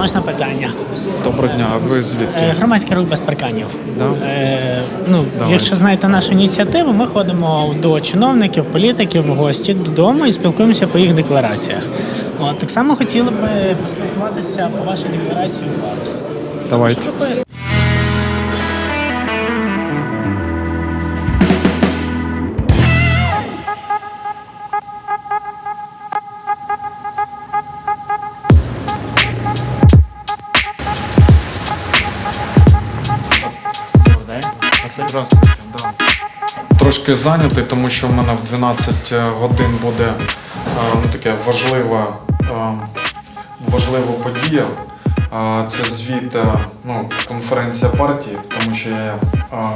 можна питання? Доброго дня, а ви звідки? Е, Громадський рух без парканів. Да? Е, ну, Давай. якщо знаєте нашу ініціативу, ми ходимо до чиновників, політиків в гості додому і спілкуємося по їх деклараціях. От, так само хотіли би поспілкуватися по вашій декларації у вас. Давайте. Здравствуйте, да. Трошки зайнятий, тому що в мене в 12 годин буде е, ну, таке важлива, е, важлива подія. Е, Це звіт, е, ну, конференція партії, тому що я е,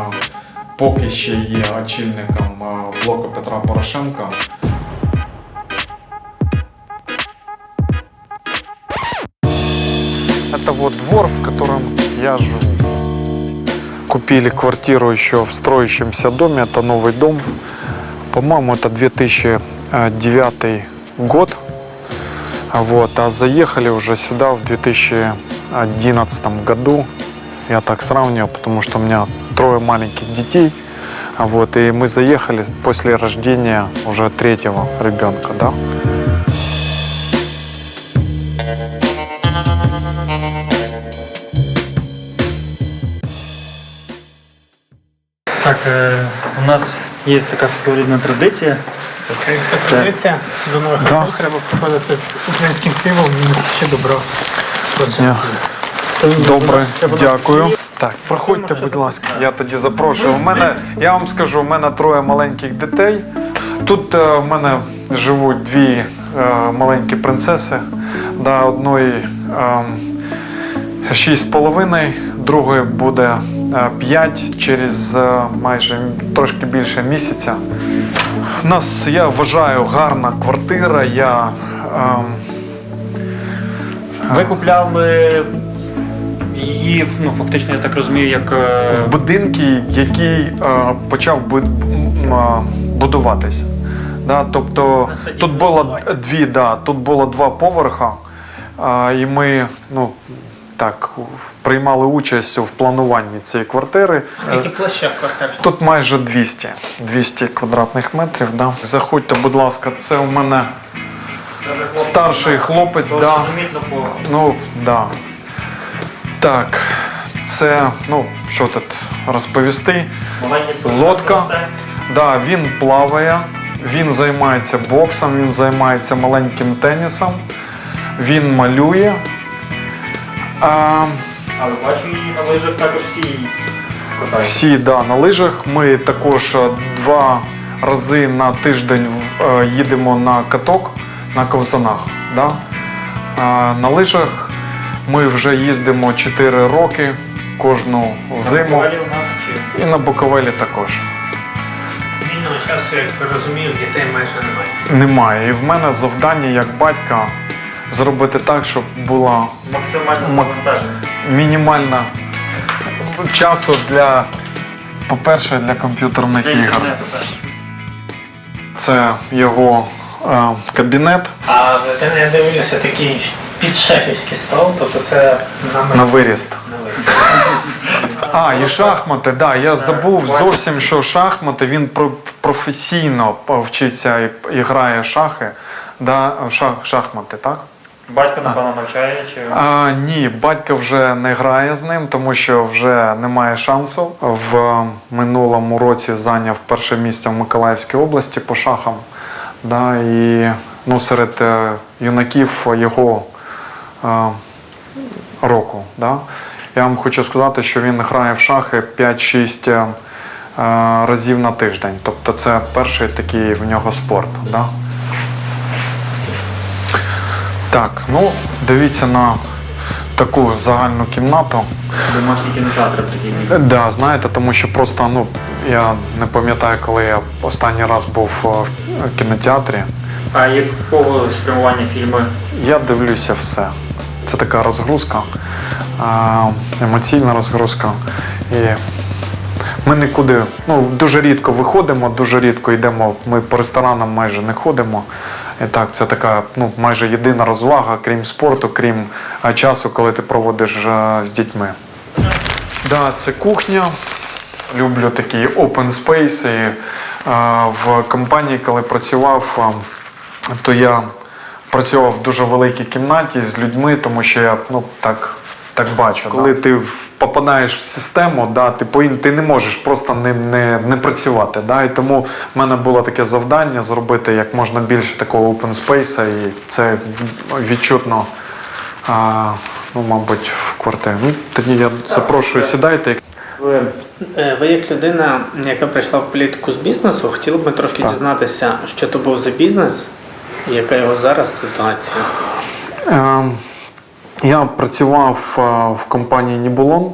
поки ще є очільником е, блоку Петра Порошенка. Это вот двор, в котором я живу. Купили квартиру еще в строящемся доме. Это новый дом. По-моему, это 2009 год. Вот. А заехали уже сюда в 2011 году. Я так сравниваю, потому что у меня трое маленьких детей. Вот. И мы заехали после рождения уже третьего ребенка. Да? Е, у нас є така своєрідна традиція. Це українська традиція. До нових да. Треба приходити з українським пивом і ще добро. Це Добре, це дякую. Так, проходьте, будь ласка. Я тоді запрошую. У мене, я вам скажу, у мене троє маленьких дітей. Тут е, в мене живуть дві е, маленькі принцеси. Да, Одної е, 6,5, другої буде е, 5 через е, майже трошки більше місяця. У нас, я вважаю, гарна квартира. Я, е, Ви купляли її, ну фактично, я так розумію, як. Е, в будинки, який е, почав будуватись. Да, Тобто тут було дві, да, тут було два поверха, е, і ми. ну, так, приймали участь в плануванні цієї квартири. Скільки площа квартири? Тут майже 200, 200 квадратних метрів. Да. Заходьте, будь ласка, це у мене старший хлопець. дуже Да. замітно по Ну, да. Так, це, ну, що тут розповісти? Лодка. Да, він плаває, він займається боксом, він займається маленьким тенісом, він малює. А, Але бачу її на лижах також всі катаються. всі да, на лижах. Ми також е, два рази на тиждень е, їдемо на каток на ковзанах. Да? А, на лижах ми вже їздимо 4 роки кожну зиму. Далі у нас чи І на Буковелі також. Вільного часу, як розумію, дітей майже немає. Немає. І в мене завдання як батька зробити так, щоб була максимально Мак- завантаження. мінімальна часу для, по-перше, для комп'ютерних Для ігор. Це його е, кабінет А не дивлюся такий підшефівський стол, тобто це на на виріст. на виїзд. А, і шахмати, да. Я забув зовсім, що шахмати він про- професійно вчиться і, грає шахи. Да, в шах, шахмати, так? Батько, напевно, навчає чи А, ні, батько вже не грає з ним, тому що вже немає шансу. В минулому році зайняв перше місце в Миколаївській області по шахам. Да, і ну, серед е, юнаків його е, року. Да. Я вам хочу сказати, що він грає в шахи 5-6 е, е, разів на тиждень. Тобто це перший такий в нього спорт. Да. Так, ну дивіться на таку загальну кімнату. домашній кінотеатр такий. Да, знаєте, тому що просто ну я не пам'ятаю, коли я останній раз був е, в кінотеатрі. А якого спрямування фільми? Я дивлюся все. Це така розгрузка, е, емоційна розгрузка. І ми нікуди, ну дуже рідко виходимо, дуже рідко йдемо. Ми по ресторанам майже не ходимо. І так, це така ну, майже єдина розвага, крім спорту, крім е, часу, коли ти проводиш е, з дітьми. Да, це кухня. Люблю такі open space. Е, в компанії, коли працював, е, то я працював в дуже великій кімнаті з людьми, тому що я ну, так, так бачу. Коли ти попадаєш в систему, да, ти, по- ти не можеш просто не, не, не працювати. Да? І тому в мене було таке завдання зробити як можна більше такого open space, і це відчутно. А, ну, мабуть, в квартирі. Ну, тоді я запрошую, сідайте. Ви, е, ви як людина, яка прийшла в політику з бізнесу, хотіли б ми трошки дізнатися, що то був за бізнес і яка його зараз ситуація. Е, я працював е, в компанії Нібулон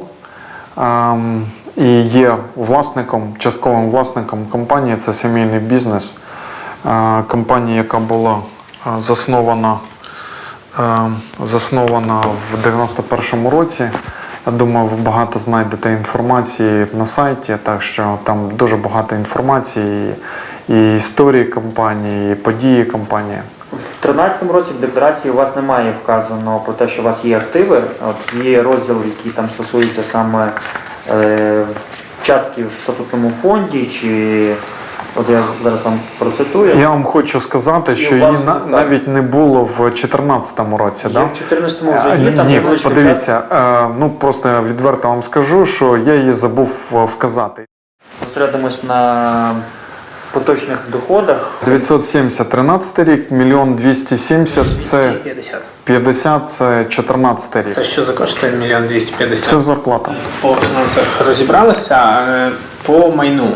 е, і є власником, частковим власником компанії. Це сімейний бізнес. Е, Компанія, яка була е, заснована, заснована в 91-му році. Я думаю, ви багато знайдете інформації на сайті, так що там дуже багато інформації і історії компанії, і події компанії. В 2013 році в декларації у вас немає вказано про те, що у вас є активи. От є розділ, який там стосується саме е, частки в статутному фонді, чи от я зараз вам процитую. Я вам хочу сказати, що її на- так. навіть не було в 2014 році. Є Да? в 2014 вже є там Ні, подивіться, е, ну просто відверто вам скажу, що я її забув е, вказати. частка. Зосередимось на поточних доходах. 970 13 рік, мільйон 270 це 50. 50 це 14 рік. Це що за кошти мільйон 250? Це зарплата. По фінансах розібралися. е, По майну.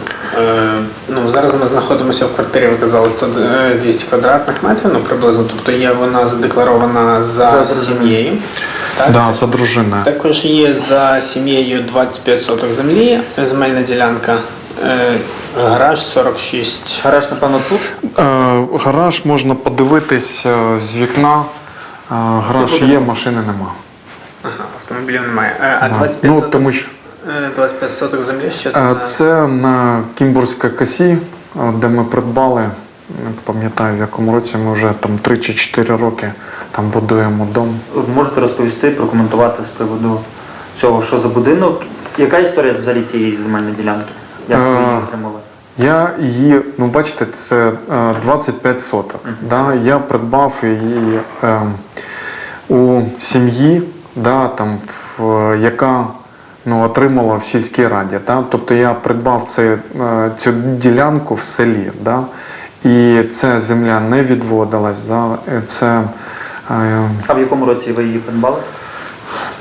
Е, Ну, зараз ми знаходимося в квартирі, ви казали, 100, е, 200 квадратних метрів, ну приблизно. Тобто є вона задекларована за, За сім'єю. Так? Да, за дружиною. Також є за сім'єю 25 соток землі, земельна ділянка, гараж 46. Гараж, напевно, тут. Е, гараж можна подивитись е, з вікна. Е, гараж є, машини нема. Ага, автомобілів немає. Е, А Да. 25 Ну, соток, тому що- е, 25 соток землі, що це? Е, Це на Кімбурській косі, е, де ми придбали. Не пам'ятаю, в якому році ми вже там 3 чи 4 роки там будуємо дом. Можете розповісти, прокоментувати з приводу цього, що за будинок? Яка історія взагалі цієї земельної ділянки? Як ви її Е, отримали? Я її, ну бачите, це е, 25 соток. Да? Я придбав її е, у сім'ї, да, там, в, яка ну, отримала в сільській раді. Да? Тобто я придбав це, е, цю ділянку в селі. Да? І ця земля не відводилась. Да? Це, е, А в якому році ви її придбали?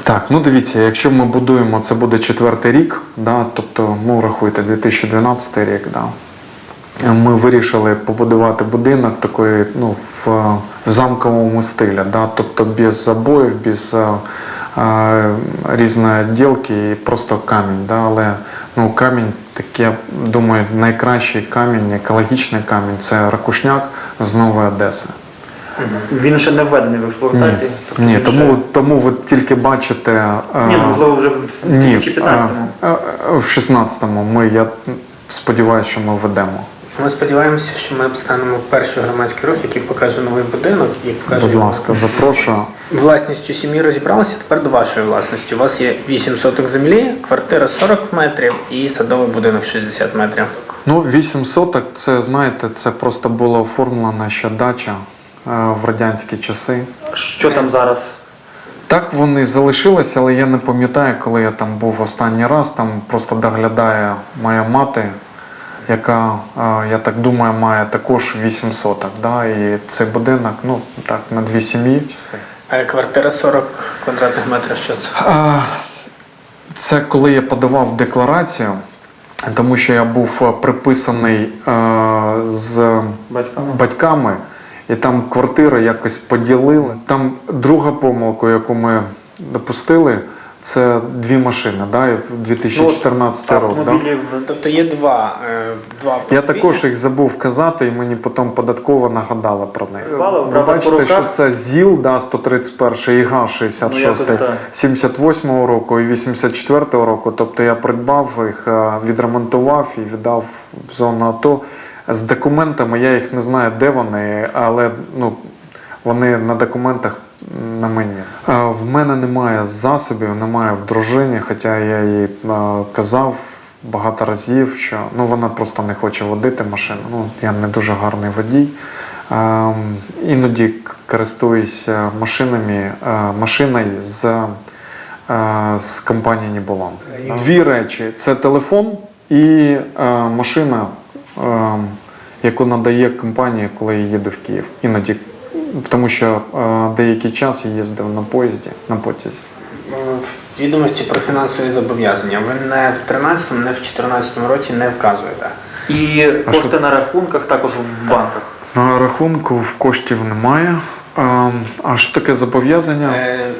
Так, ну дивіться, якщо ми будуємо, це буде четвертий рік, да, тобто, ну рахуйте, 2012 рік, да. Ми вирішили побудувати будинок такий, ну, в, в замковому стилі, да, тобто без забоїв, без е, е, різної ділки і просто камінь. Да, але ну, камінь, так я думаю, найкращий камінь, екологічний камінь це ракушняк з Нової Одеси. Він ще не введений в експлуатацію. тобто Ні, він тому, тому ви тільки бачите. е, Ні, ну, можливо, вже в ні, 2015-му. е, е, в 16-му ми, я сподіваюся, що ми ведемо. Ми сподіваємося, що ми станемо перший громадський рух, який покаже новий будинок і покаже Будь ласка, запрошую. власністю сім'ї розібралися. Тепер до вашої власності. У вас є 8 соток землі, квартира 40 метрів і садовий будинок 60 метрів. Ну, 8 соток, це знаєте, це просто була оформлена ще дача в радянські часи. Що там зараз? Так вони залишилися, але я не пам'ятаю, коли я там був останній раз. Там просто доглядає моя мати, яка, е, я так думаю, має також 8 соток. Да? І цей будинок, ну так, на дві сім'ї. А квартира 40 квадратних метрів. Що це? А, Це коли я подавав декларацію, тому що я був е, приписаний е, з Батьками? батьками, і там квартиру якось поділили. Там друга помилка, яку ми допустили, це дві машини, да, і в 2014 рік. Да? Тобто є два, е, два Я також їх забув казати, і мені потім податково нагадала про них. Жбала, Ви бачите, що це ЗІЛ да, 131 і ГАЗ 66 Ну, якось так. 78 року і 84 року. Тобто я придбав їх, е, відремонтував і віддав в зону АТО. З документами, я їх не знаю, де вони, але ну, вони на документах на мені. Е, В мене немає засобів, немає в дружині, хоча я їй е, казав багато разів, що ну, вона просто не хоче водити машину. Ну, я не дуже гарний водій. Ем, Іноді користуюся машинами, е, машиною з, з компанії Ніболан. Дві речі: це телефон і машина, яку надає компанія, коли я їду в Київ. Іноді, тому що е, деякий час я їздив на поїзді, на потязі. В відомості про фінансові зобов'язання ви не в 13 не в 14 році не вказуєте. І кошти на рахунках також в банках. На рахунку в коштів немає. Е, А що таке зобов'язання? Е,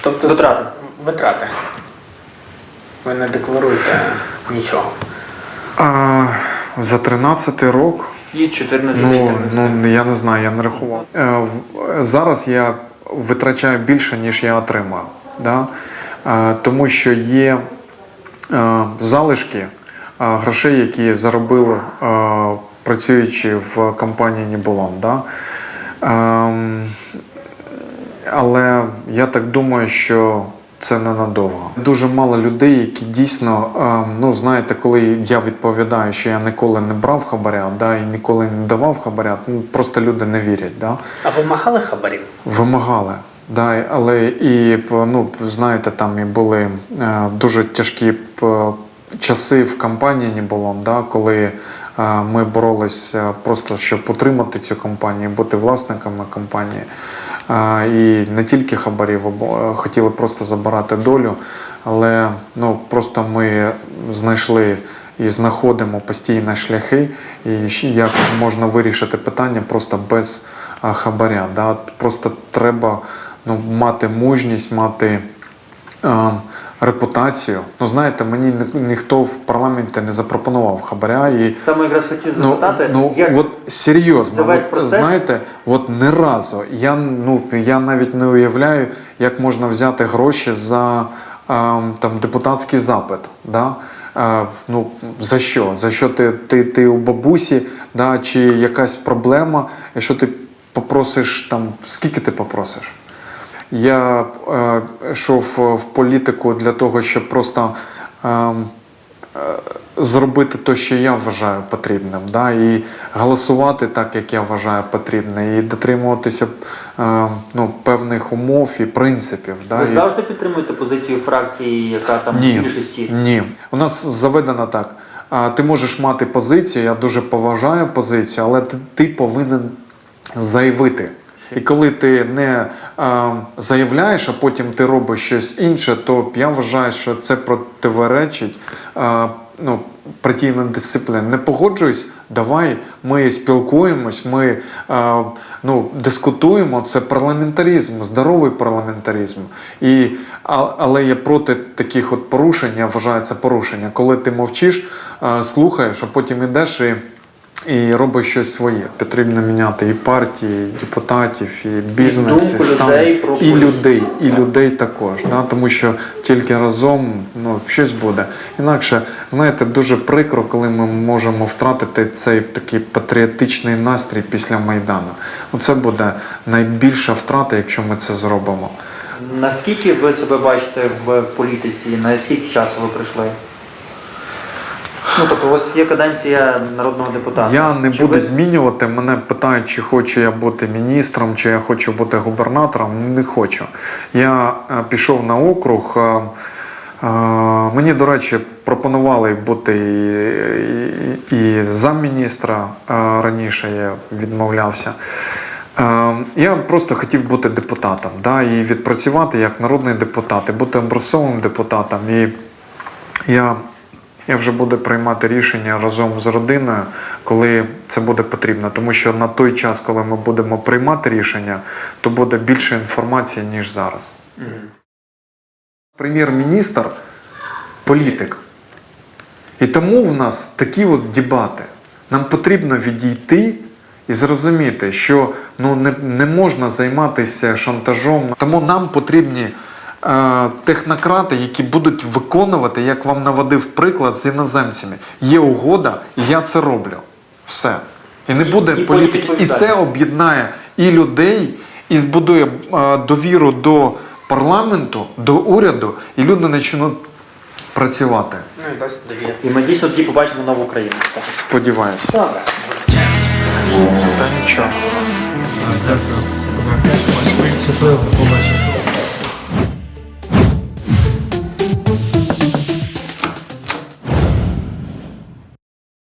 тобто Витрати. Витрати. Ви не декларуєте нічого. А, за 13 рік І 14 Ну, 14. ну я не знаю, я не рахував. Е, зараз я витрачаю більше, ніж я отримую. Да? Е, тому що є е, залишки грошей, які заробили, працюючи в компанії Нібулон. Да? Ем, але я так думаю, що це ненадовго. Дуже мало людей, які дійсно, ем, ну знаєте, коли я відповідаю, що я ніколи не брав хабаря, да, і ніколи не давав хабаря, ну просто люди не вірять. Да? А ви махали хабарів? Вимагали. Да, але і ну, знаєте, там і були е, дуже тяжкі п- часи в компанії Ніболон, да, коли е, ми боролися просто щоб утримати цю компанію, бути власниками компанії. Е, і не тільки хабарів е, хотіли просто забирати долю, але ну, просто ми знайшли і знаходимо постійно шляхи, і як можна вирішити питання просто без хабаря. Да? Просто треба ну, мати мужність, мати е, репутацію. Ну, знаєте, мені ні- ніхто в парламенті не запропонував хабаря. І, Саме якраз хотів ну, запитати, ну, як от серйозно, за весь от, процес? знаєте, от ні разу. Я, ну, я навіть не уявляю, як можна взяти гроші за е, там, депутатський запит. Да? Е, ну, за що? За що ти, ти, ти у бабусі, да? чи якась проблема, якщо ти попросиш там, скільки ти попросиш? Я е, йшов в політику для того, щоб просто е, е, зробити те, що я вважаю потрібним, да? і голосувати так, як я вважаю потрібним, і дотримуватися е, ну, певних умов і принципів. Да? ви І- завжди підтримуєте позицію фракції, яка там ні, в більшості? Ні. У нас заведено так. Ти можеш мати позицію, я дуже поважаю позицію, але ти, ти повинен заявити. І коли ти не заявляєш, а потім ти робиш щось інше, то я вважаю, що це противоречить а, ну, партійна дисципліна. Не погоджуюсь, давай ми спілкуємось, ми ну, дискутуємо. Це парламентаризм, здоровий парламентаризм. І, але я проти таких от порушень, я вважаю це порушення, коли ти мовчиш, слухаєш, а потім ідеш і. І робить щось своє. Потрібно міняти і партії, і депутатів, і бізнес, думку стан, людей і людей, і людей також. Да? Тому що тільки разом ну, щось буде. Інакше, знаєте, дуже прикро, коли ми можемо втратити цей такий патріотичний настрій після Майдану. Оце буде найбільша втрата, якщо ми це зробимо. Наскільки ви себе бачите в політиці? На скільки часу ви прийшли? Ну, тобто, вас є каденція народного депутата. Я не Чи буду ви- змінювати. Мене питають, чи хочу я бути міністром, чи я хочу бути губернатором. Не хочу. Я е, пішов на округ. е, е, Мені, до речі, пропонували бути і, і, і замміністра е, раніше, я відмовлявся. Е, Я просто хотів бути депутатом да, і відпрацювати як народний депутат, і бути образцовим депутатом. І я, я вже буду приймати рішення разом з родиною, коли це буде потрібно. Тому що на той час, коли ми будемо приймати рішення, то буде більше інформації, ніж зараз. Прем'єр-міністр політик. І тому в нас такі от дебати. Нам потрібно відійти і зрозуміти, що ну, не, не можна займатися шантажом. Тому нам потрібні технократи, які будуть виконувати, як вам наводив приклад з іноземцями. Є угода, і я це роблю. Все. І не буде І політики. І це об'єднає і людей, і збудує е, довіру до парламенту, до уряду, і люди почнуть працювати. Ну і дасть. І ми дійсно тоді побачимо нову Україну. Сподіваюся. Добре. Та нічого. Щасливо побачити.